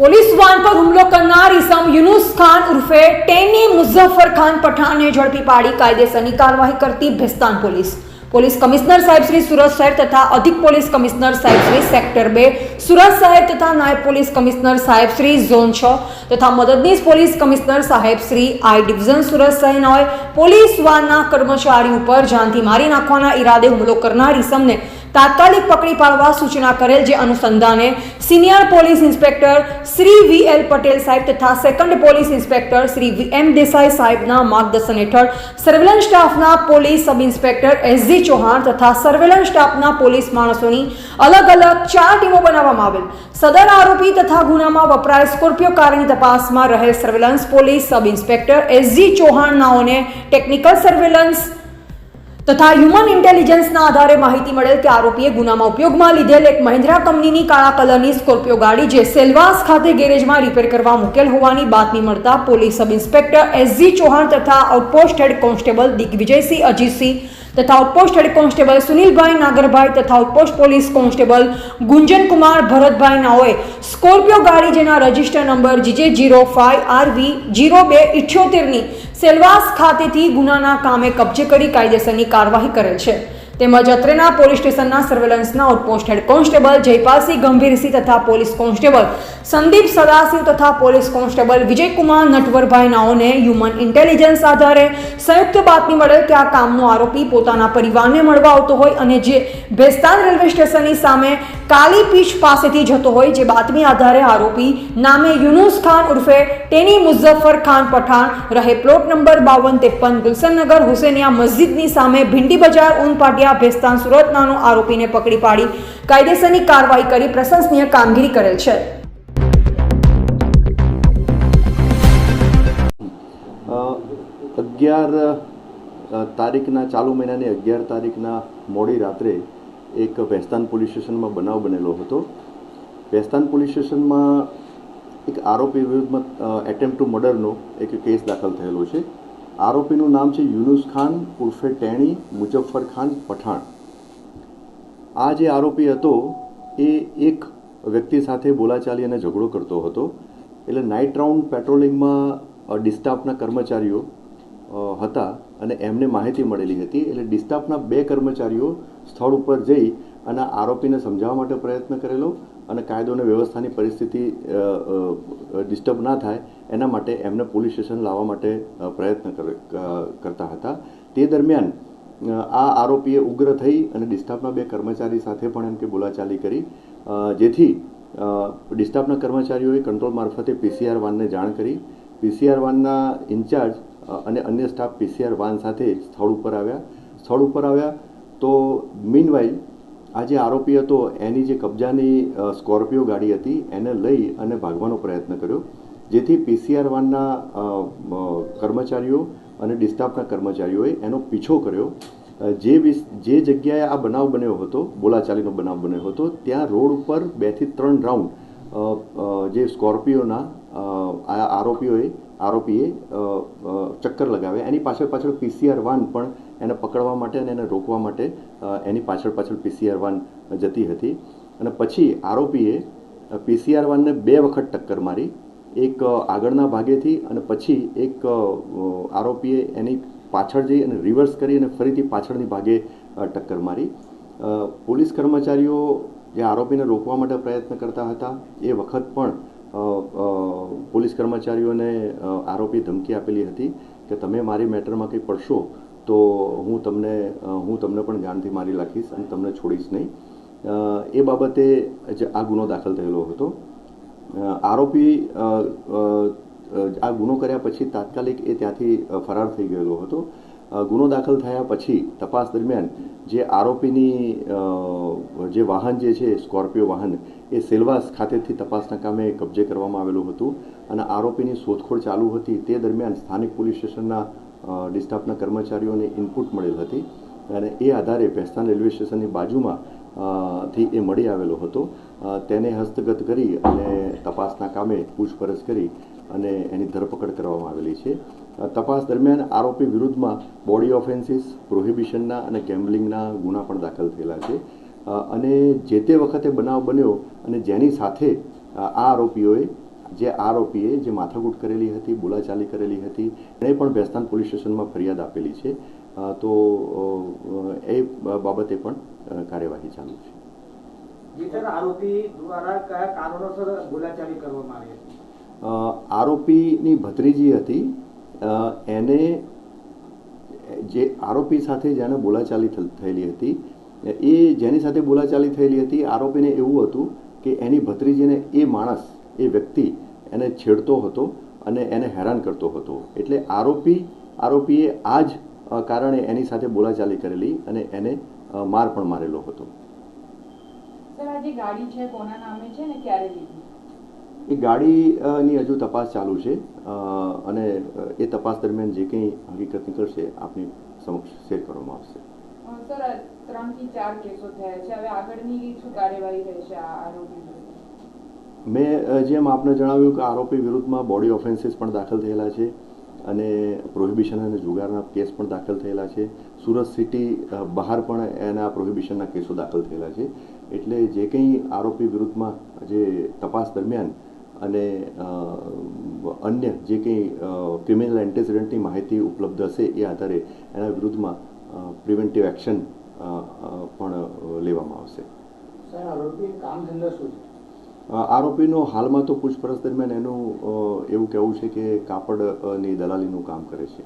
Police van પર હુમલો કરનાર ઇસમ યુનુસ ખાન ઉર્ફે ટેની મુઝફ્ફર ખાન પઠાણને ઝડપી પાડી કાયદેસરની કાર્યવાહી કરતી ભેસ્તાન પોલીસ. પોલીસ કમિશનર સાહેબ શ્રી સુરત શહેર તથા અધિક પોલીસ કમિશનર સાહેબ શ્રી સેક્ટર બે, સુરત શહેર તથા નાયબ પોલીસ કમિશનર સાહેબ શ્રી ઝોન છ તથા મદદનીશ પોલીસ કમિશનર સાહેબ શ્રી આઈ ડિવિઝન સુરત શહેરનાઓએ પોલીસ વાનના કર્મચારી ઉપર જાનથી મારી નાખવાના ઈરાદે હુમલો કરનાર ઇસમને તાત્કાલિક પકડી પાડવા સૂચના કરેલ જે અનુસંધાને senior police inspector Shri V L Patel સાહેબ તથા second police inspector Shri V M Desai સાહેબના માર્ગદર્શન હેઠળ સર્વેલન્સ સ્ટાફના police sub inspector S G Chauhan તથા સર્વેલન્સ સ્ટાફના પોલીસ માણસોની અલગ અલગ ચાર ટીમો બનાવવામાં આવેલ. સદર આરોપી તથા ગુનામાં વપરાય સ્કોર્પિયો કારની તપાસમાં રહેલ surveillance police sub inspector S G Chauhan નાઓને technical surveillance તથા હ્યુમન ઇન્ટેલિજન્સના આધારે માહિતી મળેલ કે આરોપીએ ગુનામાં ઉપયોગમાં લીધેલ એક મહિન્દ્રા કંપનીની કાળા કલરની સ્કોર્પિયો ગાડી જે સેલવાસ ખાતે ગેરેજમાં રિપેર કરવા મૂકેલ હોવાની બાતમી મળતા police sub inspector SG Chauhan તથા outpost head constable Digvijaysinh, Ajitsinh તથા outpost head constable Sunilbhai Nagarbhai તથા outpost police constable Gunjankumar Bharatbhai નાઓએ Scorpio ગાડી જેના register number G J zero five R V zero બે ઇઠ્યોતેરની સેલવાસ ખાતેથી ગુનાના કામે કબજે કરી કાયદેસરની કાર્યવાહી કરેલ છે. તેમજ અત્રેના પોલીસ સ્ટેશનના સર્વેલન્સના outpost head constable Jaypalsinh Gambhirsinh તથા પોલીસ કોન્સ્ટેબલ સંદીપ સદાસિંહ તથા પોલીસ કોન્સ્ટેબલ વિજયકુમાર નટવરભાઈ નાઓને હ્યુમન ઇન્ટેલિજન્સ આધારે સંયુક્ત બાતમી મળેલ કે આ કામનો આરોપી પોતાના પરિવારને મળવા આવતો હોય અને જે ભેસ્તાન રેલવે સ્ટેશનની સામે કાલી પીચ પાસેથી જતો હોય જે બાતમી આધારે આરોપી નામે યુનુસ ખાન ઉર્ફે ટેની મુઝફ્ફર ખાન પઠાણ રહે પ્લોટ નંબર બાવન ત્રેપન ગુલશનનગર હુસેનિયા મસ્જિદની સામે ભીંડી બજાર ઊન પાટિયા ભેસ્તાન સુરતનાનો આરોપીને પકડી પાડી. કાયદેસરની કાર્યવાહી કરી પ્રશંસનીય કામગીરી કરેલ છે. અગિયાર તારીખના, ચાલુ મહિનાની અગિયાર તારીખના મોડી રાત્રે એક ભેસ્તાન પોલીસ સ્ટેશનમાં બનાવ બનેલો હતો. ભેસ્તાન પોલીસ સ્ટેશનમાં એક આરોપી વિરુદ્ધમાં એટેમ્પ ટુ મર્ડરનો એક કેસ દાખલ થયેલો છે. આરોપીનું નામ છે યુનુસ ખાન ઉર્ફે ટેણી મુજફ્ફર ખાન પઠાણ. આ જે આરોપી હતો, એ એક વ્યક્તિ સાથે બોલાચાલી અને ઝઘડો કરતો હતો. એટલે નાઇટ રાઉન્ડ પેટ્રોલિંગમાં ડિસ્ટાફના કર્મચારીઓ હતા અને એમને માહિતી મળેલી હતી. એટલે ડિસ્ટાફના બે કર્મચારીઓ સ્થળ ઉપર જઈ અને આરોપીને સમજાવવા માટે પ્રયત્ન કરેલો અને કાયદો અને વ્યવસ્થાની પરિસ્થિતિ ડિસ્ટર્બ ના થાય, એના માટે એમને પોલીસ સ્ટેશન લાવવા માટે પ્રયત્ન કરે- કરતા હતા. તે દરમિયાન આ આરોપીએ ઉગ્ર થઈ અને ડિસ્ટાફના બે કર્મચારી સાથે પણ એમ કે બોલાચાલી કરી. જેથી ડિસ્ટાફના કર્મચારીઓએ કંટ્રોલ મારફતે પીસીઆર વાનને જાણ કરી. પીસીઆર વાનના ઇન્ચાર્જ અને અન્ય સ્ટાફ પીસીઆર વાન સાથે સ્થળ ઉપર આવ્યા. સ્થળ ઉપર આવ્યા તો મીનવાઇલ આ જે આરોપી હતો, એની જે કબજાની સ્કોર્પિયો ગાડી હતી, એને લઈ અને ભાગવાનો પ્રયત્ન કર્યો, જેથી પીસીઆર વાનના કર્મચારીઓ અને ડિસ્ટાફના કર્મચારીઓએ એનો પીછો કર્યો. જે જે જગ્યાએ આ બનાવ બન્યો હતો, બોલાચાલીનો બનાવ બન્યો હતો, ત્યાં રોડ ઉપર બેથી ત્રણ રાઉન્ડ જે સ્કોર્પિયોના આરોપીઓએ, આરોપીએ ચક્કર લગાવ્યા. એની પાછળ પાછળ પીસીઆર વાન પણ એને પકડવા માટે અને એને રોકવા માટે એની પાછળ પાછળ પીસીઆર વાન જતી હતી. અને પછી આરોપીએ પીસીઆર વાનને બે વખત ટક્કર મારી. એક આગળના ભાગેથી અને પછી એક આરોપીએ એની પાછળ જઈ અને રિવર્સ કરી અને ફરીથી પાછળની ભાગે ટક્કર મારી. પોલીસ કર્મચારીઓ જે આરોપીને રોકવા માટે પ્રયત્ન કરતા હતા, એ વખત પણ પોલીસ કર્મચારીઓને આરોપી ધમકી આપેલી હતી કે તમે મારી મેટરમાં કંઈ પડશો? તો હું તમને હું તમને પણ ધ્યાનથી મારી નાખીશ અને તમને છોડીશ નહીં. એ બાબતે જે આ ગુનો દાખલ થયેલો હતો. આરોપી આ ગુનો કર્યા પછી તાત્કાલિક એ ત્યાંથી ફરાર થઈ ગયેલો હતો. ગુનો દાખલ થયા પછી તપાસ દરમિયાન જે આરોપીની જે વાહન જે છે, સ્કોર્પિયો વાહન, એ સેલવાસ ખાતેથી તપાસના કામે કબજે કરવામાં આવેલું હતું અને આરોપીની શોધખોળ ચાલુ હતી. તે દરમિયાન સ્થાનિક પોલીસ સ્ટેશનના ડિસ્ટાફના કર્મચારીઓને ઇનપુટ મળેલ હતી અને એ આધારે ભેસ્તાન રેલવે સ્ટેશનની બાજુમાં થી એ મળી આવેલો હતો. તેને હસ્તગત કરી અને તપાસના કામે પૂછપરછ કરી અને એની ધરપકડ કરવામાં આવેલી છે. તપાસ દરમિયાન આરોપી વિરુદ્ધમાં બોડી ઓફેન્સીસ, પ્રોહિબિશનના અને ગેમ્બલિંગના ગુના પણ દાખલ થયેલા છે. અને જે તે વખતે બનાવ બન્યો અને જેની સાથે આ આરોપીઓએ જે આરોપીએ જે માથાકૂટ કરેલી હતી બોલાચાલી કરેલી હતી એણે પણ ભેસ્તાન પોલીસ સ્ટેશનમાં ફરિયાદ આપેલી છે. તો એ બાબતે પણ કાર્યવાહી ચાલુ છે. આરોપી દ્વારા કયા કારણોસર બોલાચાલી કરવામાં આવી હતી? આરોપીની ભત્રીજી હતી. એને જે આરોપી સાથે જેને બોલાચાલી થયેલી હતી એ જેની સાથે બોલાચાલી થયેલી હતી આરોપીને એવું હતું કે એની ભત્રીજીને એ માણસ એ વ્યક્તિ એને છેડતો હતો અને એને હેરાન કરતો હતો. એટલે આરોપી આરોપીએ આ જ કારણે એની સાથે બોલાચાલી કરેલી અને એને માર પણ મારેલો હતો. એ ગાડીની હજુ તપાસ ચાલુ છે અને એ તપાસ દરમિયાન જે કંઈ હકીકત નીકળશે આપની સમક્ષ શેર કરવામાં આવશે. સર આ ચાર કેસો થયા છે. હવે આગળની શું કાર્યવાહી રહેશે આ આરોપી મેં જેમ આપને જણાવ્યું કે આરોપી વિરુદ્ધમાં બોડી ઓફેન્સીસ પણ દાખલ થયેલા છે અને પ્રોહિબિશન અને જુગારના કેસ પણ દાખલ થયેલા છે. સુરત સિટી બહાર પણ એના પ્રોહિબિશનના કેસો દાખલ થયેલા છે. એટલે જે કંઈ આરોપી વિરુદ્ધમાં જે તપાસ દરમિયાન અને અન્ય જે કંઈ ક્રિમિનલ એન્ટેસિડન્ટની માહિતી ઉપલબ્ધ હશે એ આધારે એના વિરુદ્ધમાં પ્રિવેન્ટિવ એક્શન પણ લેવામાં આવશે. કામ ધંધો શું છે? આરોપીનો હાલમાં તો પૂછપરછ દરમિયાન એનું એવું કહેવું છે કે કાપડની દલાલીનું કામ કરે છે.